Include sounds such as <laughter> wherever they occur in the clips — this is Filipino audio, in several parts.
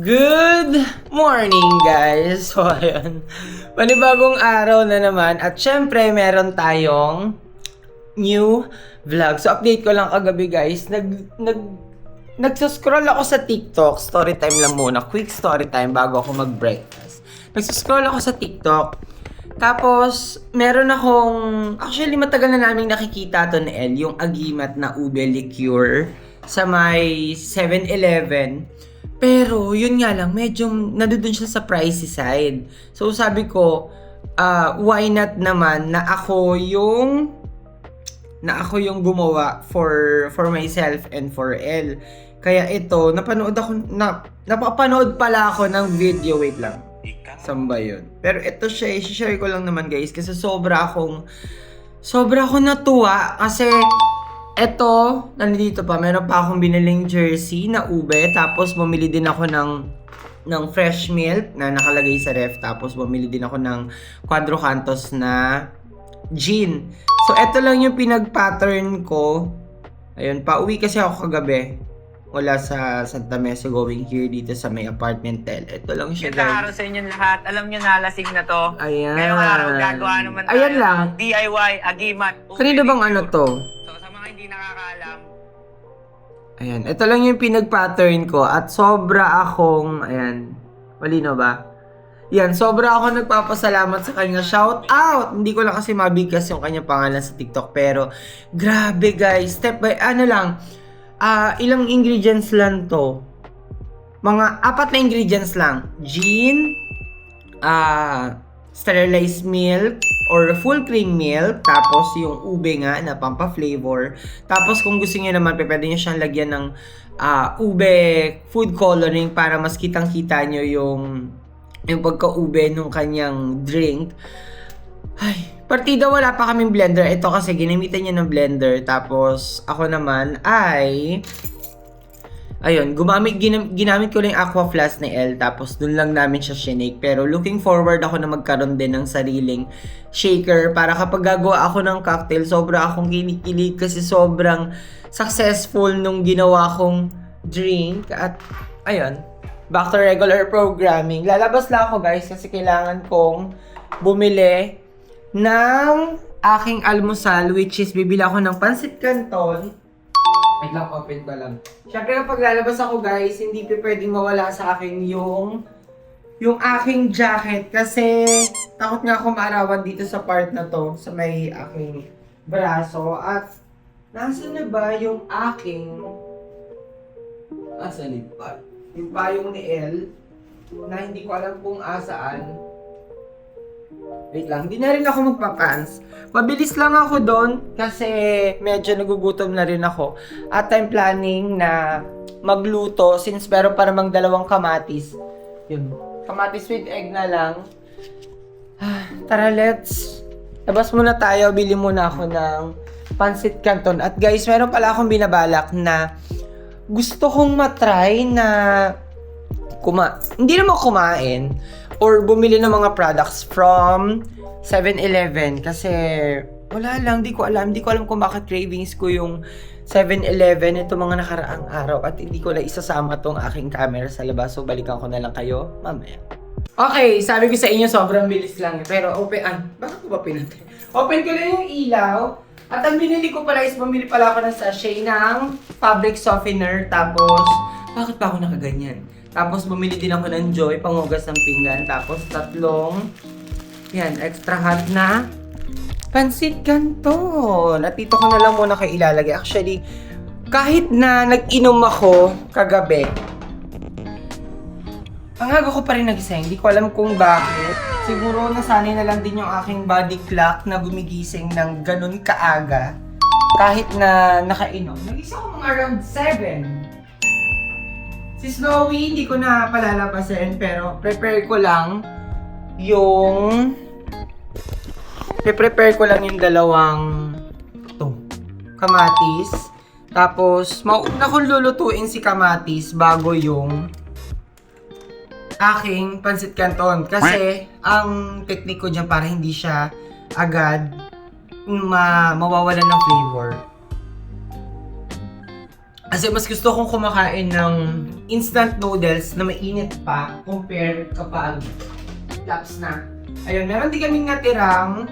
Good morning guys! <laughs> So ayun, panibagong araw na naman at syempre meron tayong new vlog. So update ko lang kagabi guys, nag, nag, nagsascroll ako sa TikTok, story time lang muna, quick story time bago ako mag-breakfast. Nagsascroll ako sa TikTok, tapos meron akong, actually matagal na namin nakikita to ni El, yung agimat na ube liqueur sa may 7-Eleven. Pero, yun nga lang, medyo nadudun siya sa pricey side. So, sabi ko, ah, why not naman na ako yung na ako yung gumawa for for myself and for L. Kaya ito, napanood ako, na, napapanood pala ako ng video, wait lang. Saan ba yun? Pero ito siya, i-share ko lang naman guys, kasi sobra akong, sobra akong natuwa, kasi eto, nandito pa, meron pa akong biniling jersey na ube, tapos bumili din ako ng ng fresh milk na nakalagay sa ref, tapos bumili din ako ng Quadro Cantos na gin. So, eto lang yung pinag-pattern ko. Ayun, pauwi kasi ako kagabi. Wala sa Santa Mesa going here dito sa may apartment tel. Ito lang siya Ganda guys. araw sa inyong lahat. Alam nyo na, lasing na to. Ayan. Ngayong araw, gagawa naman tayo Ayan lang. ng DIY, agimat. Kanino bang ano to? So, sa mga hindi nakakaalam, Ayan, ito lang yung pinag-pattern ko at sobra akong, ayan, malino ba? Yan, sobra ako nagpapasalamat sa kanya. Shout out! Hindi ko lang kasi mabigkas yung kanya pangalan sa TikTok. Pero, grabe guys. Step by, ano lang, ah ilang ingredients lang to. Mga apat na ingredients lang. Gin, ah sterilized milk, or full cream milk. Tapos, yung ube nga na pampa-flavor. Tapos, kung gusto niyo naman, pwede niyo siyang lagyan ng ah, ube food coloring para mas kitang-kita nyo yung yung pagka-ube nung kanyang drink. Ay, partida wala pa kaming blender. Ito kasi ginamitan niya ng blender. Tapos ako naman ay Ayun, gumamit, ginam, ginamit ko lang yung aqua flask ni L tapos dun lang namin siya shinake. Pero looking forward ako na magkaroon din ng sariling shaker para kapag gagawa ako ng cocktail, sobra akong kinikilig kasi sobrang successful nung ginawa kong drink. At ayun, back to regular programming. Lalabas lang ako guys kasi kailangan kong bumili ng aking almusal which is bibili ako ng pansit canton. Wait lang, open ko lang. Siyempre kapag lalabas ako guys, hindi pa pwedeng mawala sa akin yung yung aking jacket kasi takot nga ako maarawan dito sa part na to sa may aking braso at nasa na ba yung aking asa ni pa yung payong ni L na hindi ko alam kung asaan Wait lang, hindi na rin ako magpapants. Mabilis lang ako doon kasi medyo nagugutom na rin ako. At I'm planning na magluto since meron pa namang dalawang kamatis. Yun, kamatis with egg na lang. Ah, tara, let's. Labas muna tayo, bili muna ako ng pancit canton. At guys, meron pala akong binabalak na gusto kong matry na kuma hindi naman kumain or bumili ng mga products from 7-Eleven kasi wala lang, di ko alam, di ko alam kung bakit cravings ko yung 7-Eleven ito mga nakaraang araw. At hindi ko na isasama tong aking camera sa labas. So balikan ko na lang kayo mamaya. Okay, sabi ko sa inyo sobrang bilis lang. Pero open, ah, bakit ko ba pinatay? Open ko na yung ilaw. At ang binili ko pala is bumili pala ako ng sachet ng fabric softener. Tapos bakit pa ako nakaganyan? Tapos bumili din ako ng Joy, pangugas ng pinggan. Tapos tatlong, yan, extra hot na pansit canton. At dito ko na lang muna kayo ilalagay. Actually, kahit na nag-inom ako kagabi, ang ko pa rin nagising. Hindi ko alam kung bakit. Siguro nasanay na lang din yung aking body clock na gumigising ng ganun kaaga. Kahit na nakainom. Nagising ako mga around 7. Si Snowy, hindi ko na palalabasin, pero prepare ko lang yung... Pre-prepare ko lang yung dalawang... to kamatis. Tapos, mauna kong lulutuin si kamatis bago yung... aking pansit canton. Kasi, ang technique ko dyan para hindi siya agad ma mawawalan ng flavor. Kasi mas gusto kong kumakain ng instant noodles na mainit pa compare kapag laps na. Ayun, meron din kaming natirang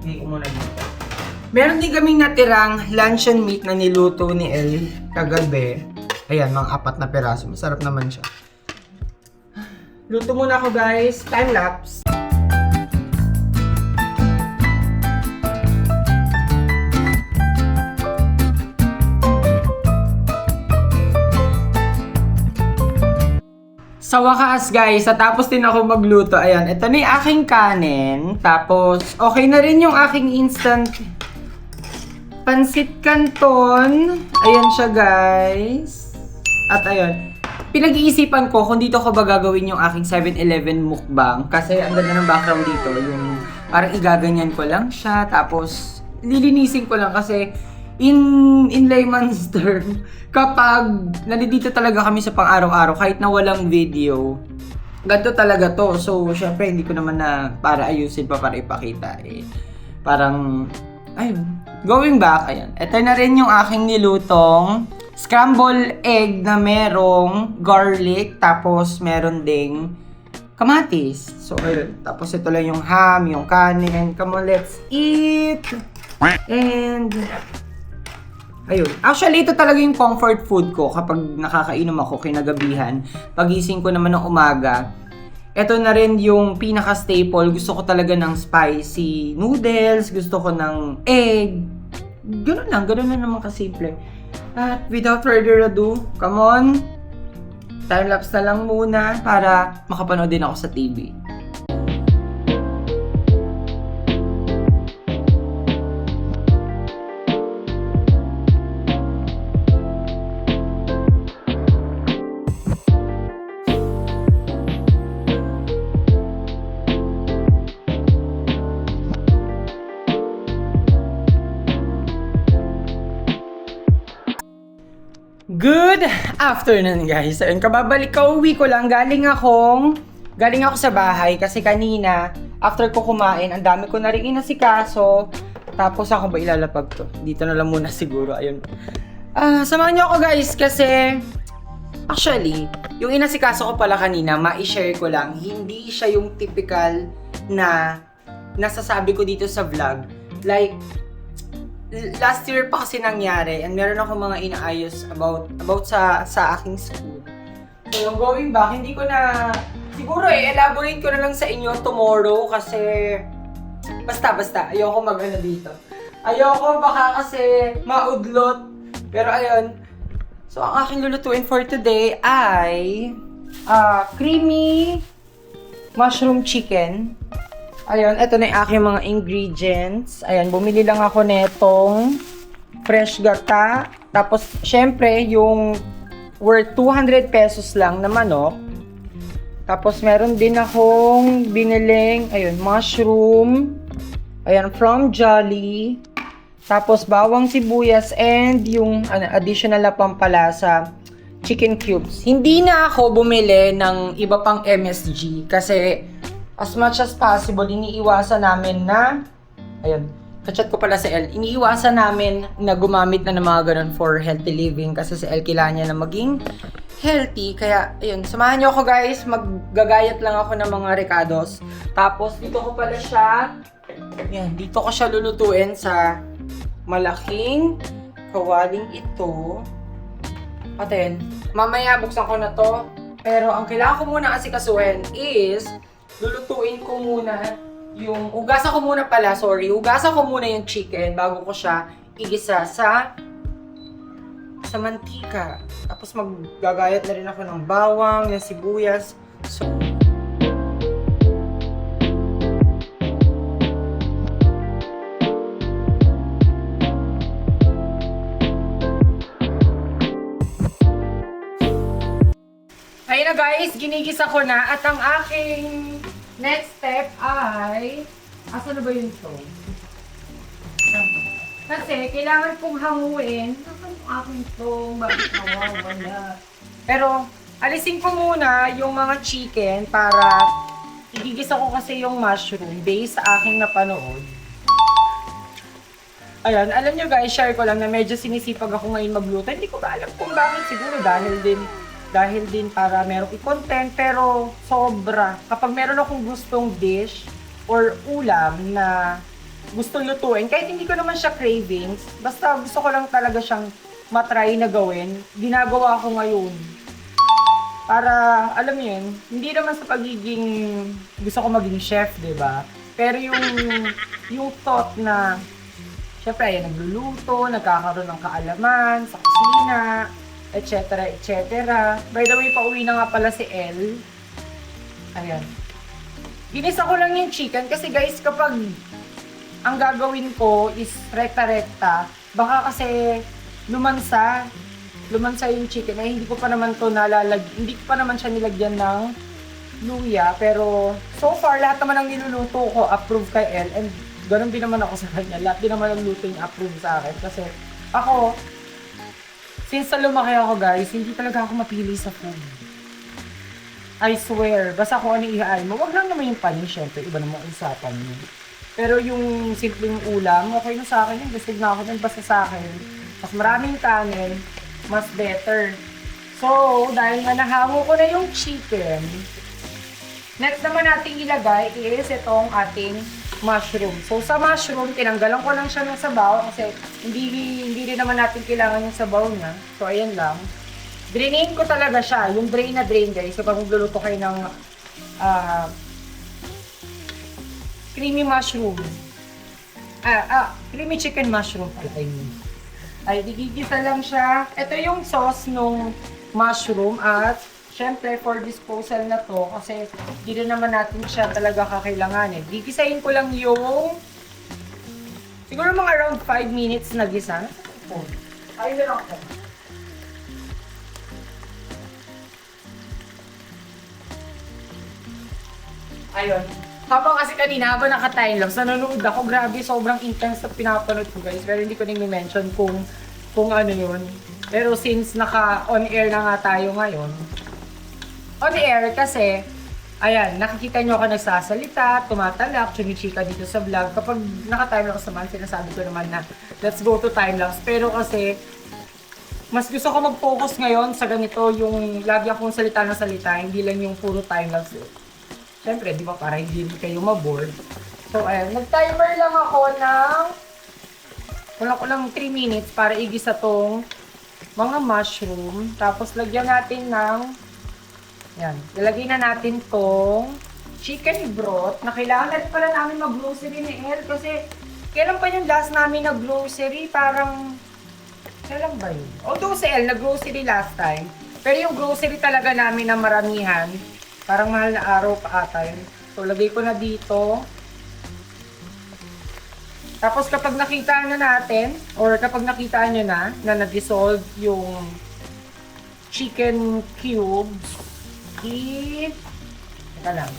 hindi ko muna dito. Meron din kaming natirang luncheon meat na niluto ni El kagabi. Ayan, mga apat na peraso. Masarap naman siya. Luto muna ako guys. Time lapse. Sa wakas guys, tapos din ako magluto. Ayan, ito na yung aking kanin. Tapos, okay na rin yung aking instant pansit canton. Ayan siya guys. At ayun, pinag-iisipan ko kung dito ko ba gagawin yung aking 7-Eleven mukbang. Kasi ang ganda ng background dito. Yung parang igaganyan ko lang siya. Tapos, lilinisin ko lang kasi in in layman's <laughs> term, kapag nandito talaga kami sa pang-araw-araw, kahit na walang video, ganito talaga to. So, syempre, hindi ko naman na para ayusin pa para ipakita. Eh, parang, ayun, going back, ayan. Ito na rin yung aking nilutong scramble egg na merong garlic, tapos meron ding kamatis. So, ayun. Tapos ito lang yung ham, yung kanin. Come on, let's eat! And, ayun. Actually, ito talaga yung comfort food ko kapag nakakainom ako kinagabihan. Pagising ko naman ng umaga, ito na rin yung pinaka-staple. Gusto ko talaga ng spicy noodles, gusto ko ng egg. Ganun lang, ganun lang naman kasimple. At without further ado, come on, time-lapse na lang muna para makapanood din ako sa TV. Afternoon guys. Ayun, kababalik kauwi ko lang. Galing akong, galing ako sa bahay kasi kanina, after ko kumain, ang dami ko na rin inasikaso. Tapos ako ba ilalapag to? Dito na lang muna siguro. Ayun. Ah, samahan niyo ako guys kasi actually, yung inasikaso ko pala kanina, ma-share ko lang, hindi siya yung typical na nasasabi ko dito sa vlog. Like, last year pa kasi nangyari and meron ako mga inaayos about about sa sa aking school. So, going back, hindi ko na siguro eh, elaborate ko na lang sa inyo tomorrow kasi basta basta ayoko mag-ano dito. Ayoko baka kasi maudlot. Pero ayun. So, ang aking lulutuin for today ay ah creamy mushroom chicken. Ayun, ito na yung aking mga ingredients. Ayan, bumili lang ako netong fresh gata. Tapos, syempre, yung worth 200 pesos lang na manok. Tapos, meron din akong biniling, ayun, mushroom. Ayan, from Jolly. Tapos, bawang sibuyas and yung ano, additional na pampalasa, chicken cubes. Hindi na ako bumili ng iba pang MSG kasi as much as possible, iniiwasan namin na, ayun, kachat ko pala sa El, iniiwasan namin na gumamit na ng mga ganun for healthy living kasi sa El kailangan niya na maging healthy. Kaya, ayun, samahan niyo ako guys, maggagayat lang ako ng mga recados. Tapos, dito ko pala siya, yan, dito ko siya lulutuin sa malaking kawaling ito. At ayun, mamaya buksan ko na to. Pero ang kailangan ko muna kasi kasuhin is lulutuin ko muna yung, ugasan ko muna pala, sorry, ugasan ko muna yung chicken bago ko siya igisa sa sa mantika. Tapos maggagayat na rin ako ng bawang, ng sibuyas. So, ginigisa ko na at ang aking next step ay asa na ba yun to? Kasi kailangan kong hanguin. Nasaan yung aking to? Bakit nawawala? Pero alisin ko muna yung mga chicken para igigisa ko kasi yung mushroom based sa aking napanood. Ayan, alam nyo guys, share ko lang na medyo sinisipag ako ngayon magluto. Hindi ko ba alam kung bakit siguro dahil din dahil din para merong i-content pero sobra. Kapag meron akong gustong dish or ulam na gustong lutuin, kahit hindi ko naman siya cravings, basta gusto ko lang talaga siyang matry na gawin, ginagawa ko ngayon. Para, alam mo yun, hindi naman sa pagiging gusto ko maging chef, di ba? Pero yung, <laughs> yung thought na, syempre, ayan, nagluluto, nagkakaroon ng kaalaman sa kusina, etc. etc. By the way, pauwi na nga pala si El. Ayan. Ginisa ko lang yung chicken kasi guys, kapag ang gagawin ko is rekta-rekta, baka kasi lumansa, lumansa yung chicken. Ay, hindi ko pa naman to nalalag, hindi ko pa naman siya nilagyan ng luya. Pero, so far, lahat naman ng niluluto ko, approve kay El. And, ganun din naman ako sa kanya. Lahat din naman ng luto yung approve sa akin. Kasi, ako, since sa lumaki ako guys, hindi talaga ako mapili sa food. I swear, basta kung ano ihaan mo, wag lang naman yung panin, syempre, iba naman usapan mo. Pero yung simpleng ulam, okay na sa akin yun. Gusto na ako dun basta sa akin. Mas maraming kanin, mas better. So, dahil nga nahango ko na yung chicken, next naman natin ilagay is itong ating mushroom. So, sa mushroom, tinanggalan ko lang siya ng sabaw kasi hindi, hindi rin naman natin kailangan yung sabaw niya. So, ayan lang. Drainin ko talaga siya. Yung drain na drain, guys. Kapag magluluto kayo ng ah, creamy mushroom. Ah, ah, creamy chicken mushroom mean. Ay, digigisa lang siya. Ito yung sauce nung mushroom at syempre for disposal na to kasi rin naman natin siya talaga kakailanganin. Gigisahin ko lang yung siguro mga around 5 minutes na gisa. Ayun na lang ako. Ayun. Habang kasi kanina, habang naka-time lapse, nanonood ako, grabe, sobrang intense na pinapanood ko guys. Pero hindi ko na mention kung, kung ano yun. Pero since naka-on air na nga tayo ngayon, on air kasi, ayan, nakikita nyo ako nagsasalita, tumatalak, chumichika dito sa vlog. Kapag naka-timelapse naman, sinasabi ko naman na, let's go to timelapse. Pero kasi, mas gusto ko mag-focus ngayon sa ganito, yung lagi akong salita na salita, hindi lang yung puro timelapse. Siyempre, di ba, para hindi kayo maboard. So, ayan, nag-timer lang ako ng wala ko lang 3 minutes para igisa tong mga mushroom. Tapos, lagyan natin ng yan, ilagay na natin tong chicken broth na kailangan pala namin mag-grocery ni El kasi kailan pa yung last namin nag-grocery? Parang kailan ba yun? Although si El nag-grocery last time, pero yung grocery talaga namin na maramihan, parang mahal na araw pa ata yun. So, lagay ko na dito. Tapos kapag nakita na natin, or kapag nakita nyo na, na na-dissolve yung chicken cubes, i... Teka lang.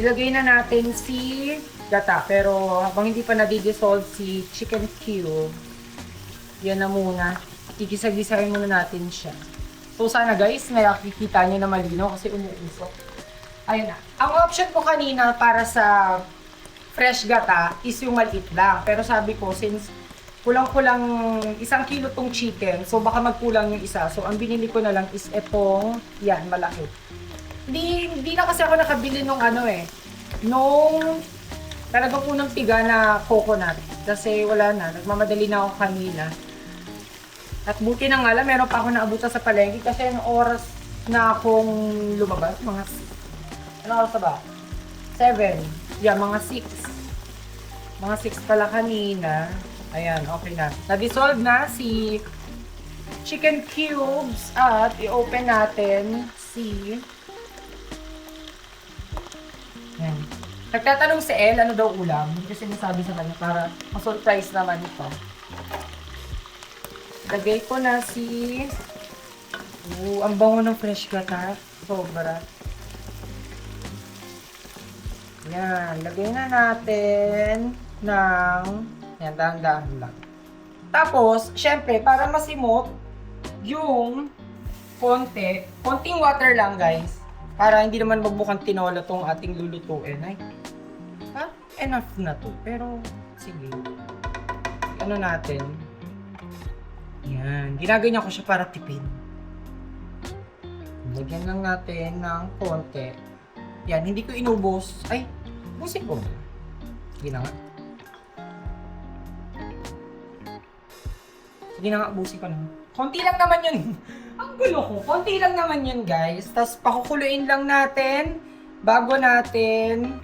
Ilagay na natin si gata. Pero habang hindi pa nadi-dissolve si chicken cube, yan na muna. Igisa-gisahin muna natin siya. So sana guys, nakikita nyo na malinaw kasi umuusok. Ayun na. Ang option ko kanina para sa fresh gata is yung maliit lang. Pero sabi ko, since kulang-kulang isang kilo tong chicken, so baka magkulang yung isa. So ang binili ko na lang is etong, yan, malaki. Hindi, hindi na kasi ako nakabili nung ano eh, nung talagang unang tiga na coconut. Kasi wala na, nagmamadali na ako kanina. At buti na nga lang, meron pa ako naabutan sa palengke kasi yung oras na akong lumabas, mga, ano oras ba? 7. Yeah, mga 6. Mga 6 pala kanina. Ayan, okay na. Na-dissolve na si chicken cubes at i-open natin si Ayan. Nagtatanong si El, ano daw ulam? Hindi kasi nasabi sa kanya para ma-surprise naman ito. Lagay ko na si... Oo, ang bango ng fresh gata. Sobra. Yan, lagay na natin ng... Yan, dahan-dahan lang. Tapos, syempre, para masimot yung konti. Konting water lang, guys. Para hindi naman magbukang tinola tong ating lulutuin. Ay, ha? Enough na to. Pero, sige. Ano natin? Yan. Ginaganyan ko siya para tipid. Lagyan lang natin ng konti. Yan, hindi ko inubos. Ay, busin ko. Sige na nga. Sige na nga, busin ko na. Konti lang naman yun. <laughs> Ang gulo ko. Konti lang naman yun, guys. Tapos pakukuluin lang natin bago natin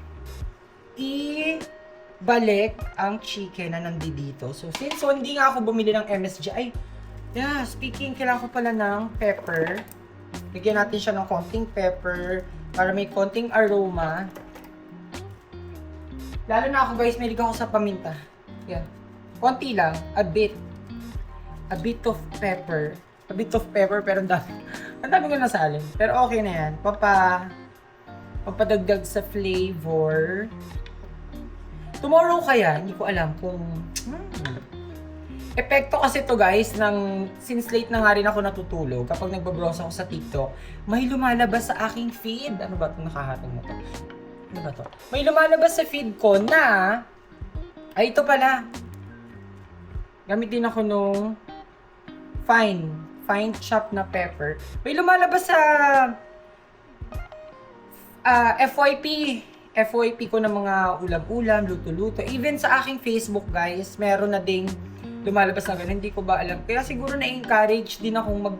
i-balik ang chicken na nandito. So, since so, hindi nga ako bumili ng MSG, ay, yeah, speaking, kailangan ko pala ng pepper. Bigyan natin siya ng konting pepper para may konting aroma. Lalo na ako guys, may ako sa paminta. Yan. Konti lang, a bit. A bit of pepper. A bit of pepper pero ang dami. <laughs> Ang dami ko nasalin. Pero okay na yan. Papa, papadagdag sa flavor. Tomorrow kaya, hindi ko alam kung... Hmm. Epekto kasi to guys, ng, since late na nga rin ako natutulog, kapag nagbabrowse ako sa TikTok, may lumalabas sa aking feed. Ano ba itong nakahatong na to? Ano ba to? May lumalabas sa feed ko na, ay ito pala. Gamit din ako nung fine, fine chop na pepper. May lumalabas sa ah, FYP. FYP ko ng mga ulam-ulam, luto-luto. Even sa aking Facebook, guys, meron na ding lumalabas na ganun. Hindi ko ba alam. Kaya siguro na-encourage din akong mag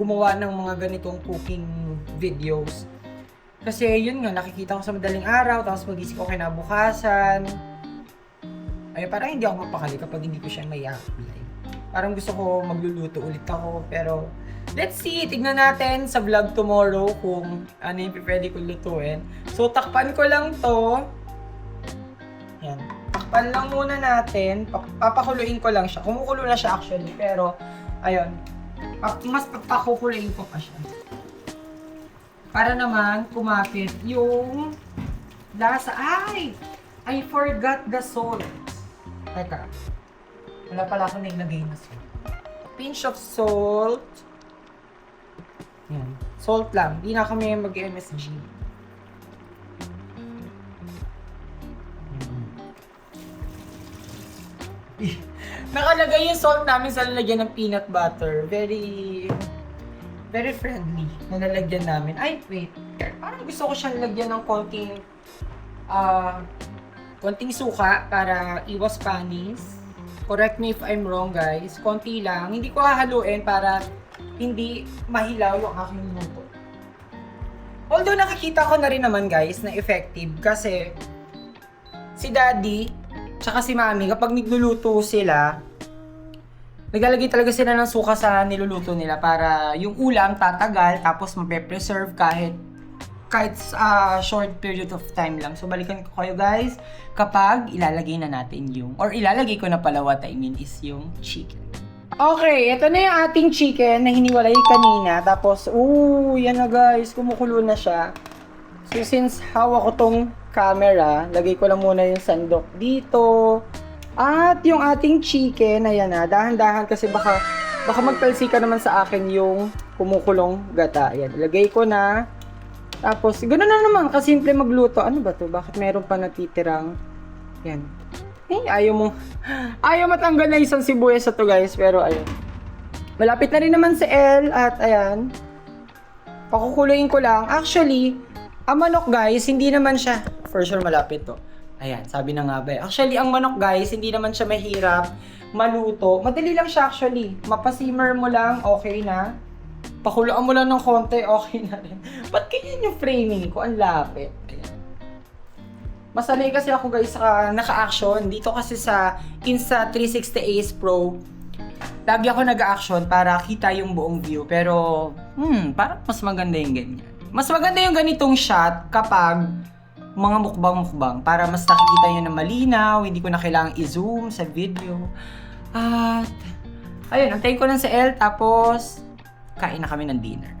gumawa ng mga ganitong cooking videos. Kasi yun nga, nakikita ko sa madaling araw, tapos magising ko kinabukasan. Ay, parang hindi ako mapakali kapag hindi ko siya may apply. Parang gusto ko magluluto ulit ako, pero let's see, tignan natin sa vlog tomorrow kung ano yung pwede kong lutuin. So, takpan ko lang to. Yan. Takpan lang muna natin. Pa- Papakuluin ko lang siya. Kumukulo na siya actually, pero ayun. Mas papakukuluin ko pa siya. Para naman kumapit yung lasa. Ay! I forgot the salt. Teka. Wala pala ako nailagay na salt. Pinch of salt. Yan. Salt lang. Di na kami mag-MSG. <laughs> Nakalagay yung salt namin sa lalagyan ng peanut butter. Very, very friendly na lalagyan namin. Ay, wait. Parang gusto ko siyang lagyan ng konting, ah, konting suka para iwas panis. Correct me if I'm wrong, guys. Konti lang. Hindi ko hahaluin para hindi mahilaw yung aking luto. Although nakikita ko na rin naman, guys, na effective kasi si daddy tsaka si mami kapag nagluluto sila, naglalagay talaga sila ng suka sa niluluto nila para yung ulam tatagal tapos mape-preserve kahit kahit sa short period of time lang. So, balikan ko kayo guys kapag ilalagay na natin yung, or ilalagay ko na pala what I mean is yung chicken. Okay, ito na yung ating chicken na hiniwalay kanina. Tapos, ooh, yan na guys, kumukulo na siya. So, since hawak ko tong camera, lagay ko lang muna yung sandok dito. At yung ating chicken, ayan na, dahan-dahan kasi baka, baka magtalsika naman sa akin yung kumukulong gata. Ayan, ilagay ko na. Tapos, gano'n na naman, kasimple magluto. Ano ba to? Bakit meron pa natitirang? Yan. Eh, ayaw mo. <gasps> Ayaw matanggal na isang sibuyas sa to, guys. Pero, ayun. Malapit na rin naman si El. At, ayan. Pakukuluin ko lang. Actually, ang manok, guys, hindi naman siya. For sure, malapit to. Ayan, sabi na nga ba. eh. Actually, ang manok, guys, hindi naman siya mahirap maluto. Madali lang siya, actually. Mapasimmer mo lang, okay na. Pakulaan mo lang ng konti, okay na rin. Ba't ganyan yung framing ko? Ang lapit. Ayan. Masanay kasi ako guys sa naka-action. Dito kasi sa Insta360 Ace Pro, lagi ako nag-action para kita yung buong view. Pero, hmm, parang mas maganda yung ganyan. Mas maganda yung ganitong shot kapag mga mukbang-mukbang para mas nakikita nyo na malinaw, hindi ko na kailangang i-zoom sa video. At, ayun, antayin ko lang sa L, tapos kain na kami ng dinner.